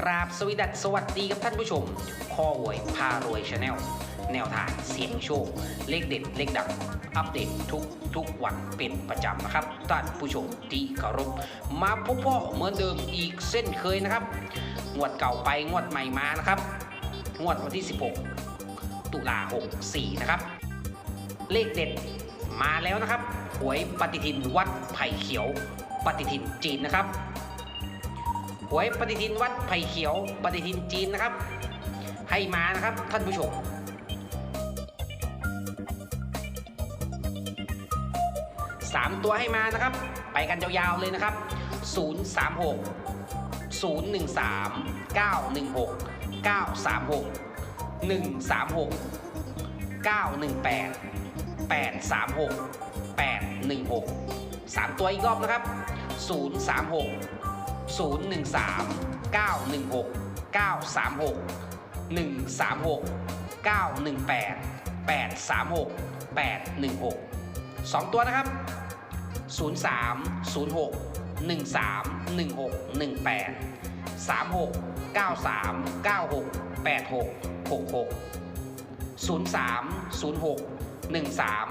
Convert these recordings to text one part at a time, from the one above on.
กราบสวีดัสสวัสดีกับท่านผู้ชม ข้อหวยพารวยชาแนลแนวทางเสียงโชค เลขเด็ดเลขดังอัปเดตทุกทุกวันเป็นประจำนะครับ ท่านผู้ชมที่เคารพมาพบพ่อเหมือนเดิมอีกเส้นเคยนะครับ งวดเก่าไปงวดใหม่มานะครับ งวดวันที่ 16 ตุลา64 นะครับ เลขเด็ดมาแล้วนะครับหวยปฏิทินวัดไผ่เขียว ปฏิทินจีนนะครับ หวยปฏิทินวัดไผ่เขียวปฏิทินจีนนะครับ ให้มานะครับท่านผู้ชมสามตัวให้มานะครับ ไปกันยาวๆเลยนะครับ 036 013 916 936 136 918 836 816สามตัวอีกรอบนะครับ 036 013 916 936 136 918 836 816สองตัวนะครับ 03 06 13 16 18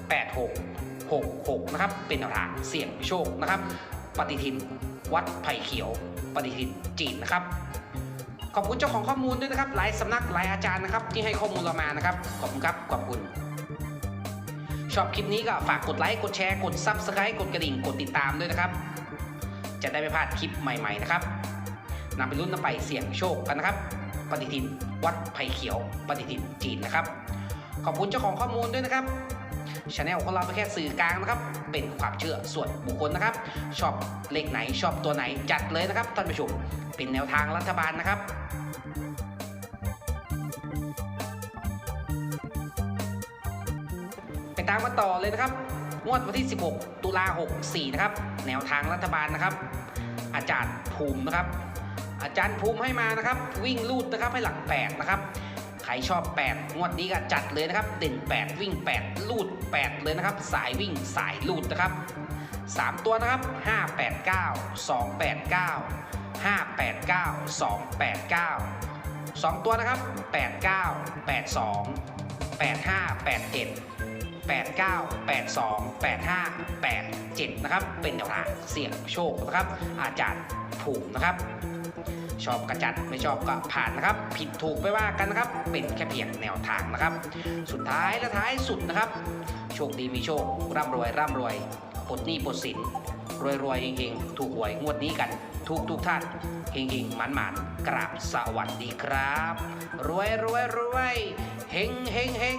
36 666นะครับเป็นแนวทางเสี่ยงโชคนะครับ ปฏิทินวัดไผ่เขียว ปฏิทินจีนนะครับ ขอบคุณเจ้าของข้อมูลด้วยนะครับ หลายสำนักหลายอาจารย์นะครับ ที่ให้ข้อมูลเรามานะครับ ขอบคุณครับขอบคุณ ชอบคลิปนี้ก็ฝากกดไลค์กดแชร์กด Subscribe กดกระดิ่งกดติดตามด้วยนะครับ จะได้ไม่พลาดคลิปใหม่ๆนะครับนำไปรุ่นนำไปเสี่ยงโชคกันนะครับ ปฏิทินวัดไผ่เขียว ปฏิทินจีนนะครับ ขอบคุณเจ้าของข้อมูลด้วยนะครับ ชาแนลของเราเป็นแค่สื่อกลางนะครับ เป็นความเชื่อส่วนบุคคลนะครับ ชอบเลขไหนชอบตัวไหนจัดเลยนะครับท่านผู้ชมเป็นแนวทางรัฐบาลนะครับไปตามมาต่อเลยนะครับงวดวันที่ 16 ตุลา64 นะครับ แนวทางรัฐบาลนะครับ อาจารย์ภูมินะครับ อาจารย์ภูมิให้มานะครับ วิ่งลูดนะครับให้หลัก8นะครับ ใครชอบ 8 งวดนี้ก็จัดเลยนะครับเด่น8 วิ่ง 8 ลูด 8 เลยนะครับ สายวิ่งสายลูดนะครับ 3 ตัวนะครับ 589 289 589 289 2 ตัวนะครับ 89 82 85 87 89 82 85 87 นะครับ เป็นแนวทางเสี่ยงโชคนะครับ อาจารย์ผูกนะครับ ชอบกระจัดไม่ชอบก็ผ่านนะครับ ผิดถูกไปว่ากันนะครับ เป็นแค่เพียงแนวทางนะครับ สุดท้ายและท้ายสุดนะครับ โชคดีมีโชค ร่ำรวยร่ำรวยปลดหนี้ปลดสินรวยรวยเฮงๆ ถูกหวยงวดนี้กัน ทุกทุกท่านเฮงเฮงๆหมันหมันกราบสวัสดีครับ รวยรวยรวยเฮงเฮงเฮง